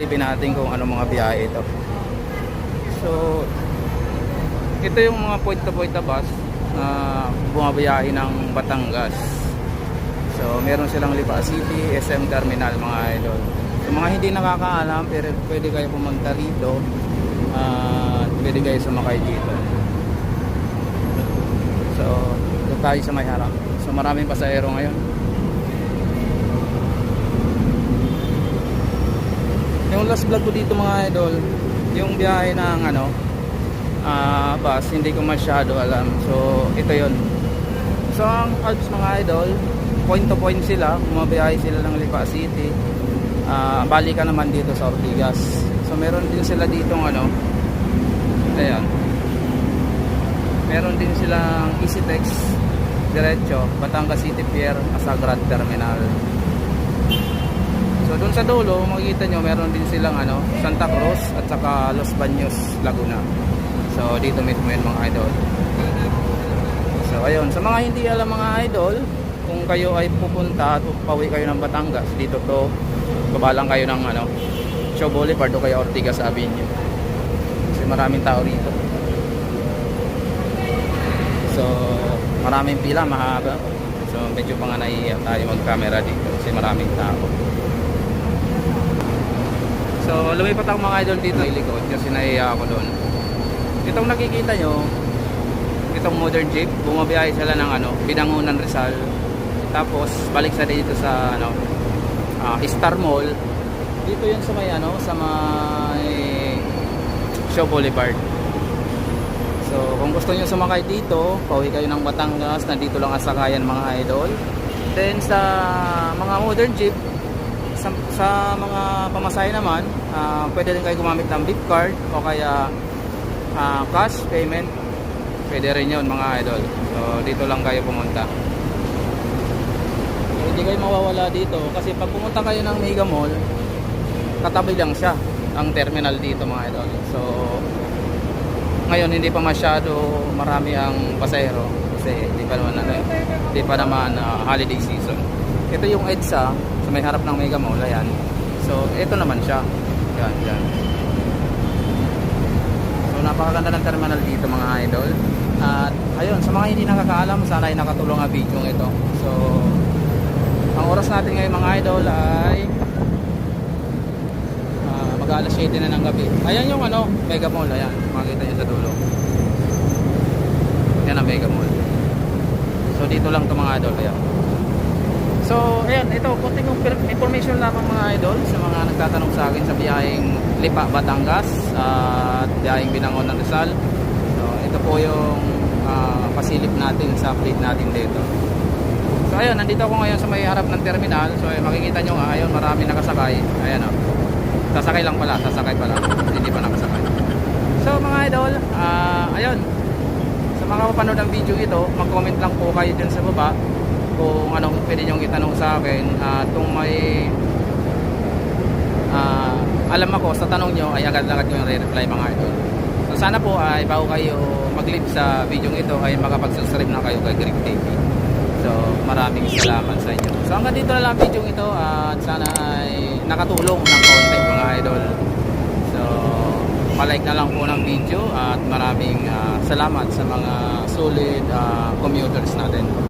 Silipin natin kung ano mga biyahe ito. So, ito yung mga point to point na bus na bumabiyahe ng Batangas. So, meron silang Lipa City, SM Terminal mga idol. So, mga hindi nakakaalam, pero pwede kayo pumunta rito at pwede kayo sumakay dito. So, doon tayo sa may harap. So, maraming pasahero ngayon. Yung last vlog ko dito mga idol, yung biyahe ng ano, ah bus, hindi ko masyado alam. So, ito yon. So, ang Alps mga idol, point to point sila, bumabiyahe sila ng Lipa City. Ah, balikan naman dito sa Ortigas. So, meron din sila dito ano, ayan. Meron din silang EasyTex diretso, Batangas City Pier, Asagrad Terminal. So doon sa dulo, makikita nyo meron din silang ano, Santa Cruz at saka Los Baños, Laguna. So dito mismo yun mga idol. So ayun, sa mga hindi alam mga idol, kung kayo ay pupunta at pauwi kayo ng Batangas, dito to, baba lang kayo ng ano, Show Boulevard o kaya Ortigas Avenue. Kasi maraming tao rito. So maraming pila, mahaba. So medyo pa nga naiiyak tayo mag-camera dito kasi maraming tao. So, lumipat ako mga idol dito sa likod kasi naiiyak ako doon. Itong nakikita nyo, itong modern jeep, bumabiyahe sila ng ano, Binangunan Rizal. Tapos, balik sa dito sa ano, ah, Star Mall. Dito yun sa may ano, sa may Show Boulevard. So, kung gusto nyo sumakay dito, pauwi kayo ng Batangas, nandito lang ang sakayan mga idol. Then, sa mga modern jeep, sa, sa mga pamasahe naman, ah, pwede rin kayo gumamit ng beep card o kaya ah, cash payment. Pwede rin yun mga idol. So, dito lang kayo pumunta. So, hindi kayo mawawala dito kasi pag pumunta kayo ng Mega Mall, katabi lang siya ang terminal dito mga idol. So, ngayon hindi pa masyado marami ang pasahero kasi hindi pa naman ano, hindi pa naman ah, holiday season. Ito yung EDSA sa may harap ng Mega Mall, ayan. So, ito naman siya. Yan, yan. So, napakaganda ng terminal dito mga idol. At ayun, sa mga hindi nakakaalam, sana ay nakatulong ang video ito. So, ang oras natin ngayon mga idol ay ah, mag alas 7 na ng gabi. Ayan yung ano, Mega Mall, ayan. Makikita nyo sa dulo. Yan ang Mega Mall. So, dito lang to mga idol, ayan. So, ayan, ito, konting information lamang mga idol sa mga nagtatanong sa akin sa biyaheng Lipa, Batangas at biyaheng Binangon ng Rizal. So, ito po yung ah, pasilip natin sa update natin dito. So, ayun, nandito ako ngayon sa may harap ng terminal. So, ayun, makikita nyo nga, ayun, marami nakasakay. Ayan, oh. Sasakay lang pala, sasakay pala. Hindi pa nakasakay. So, mga idol, ah, ayun, sa mga kapanood ng video ito, mag-comment lang po kayo dyan sa baba kung anong pwede nyong itanong sa akin at kung may ah, alam ako sa tanong nyo ay agad-agad yung re-reply mga idol. So sana po ay bago kayo mag-leave sa video ito ay makapag-subscribe na kayo kay Greg TV so maraming salamat sa inyo. So hanggang dito na lang ang video ito at sana ay nakatulong ng konti mga idol. So palike na lang po ng video at maraming ah, salamat sa mga solid ah, commuters natin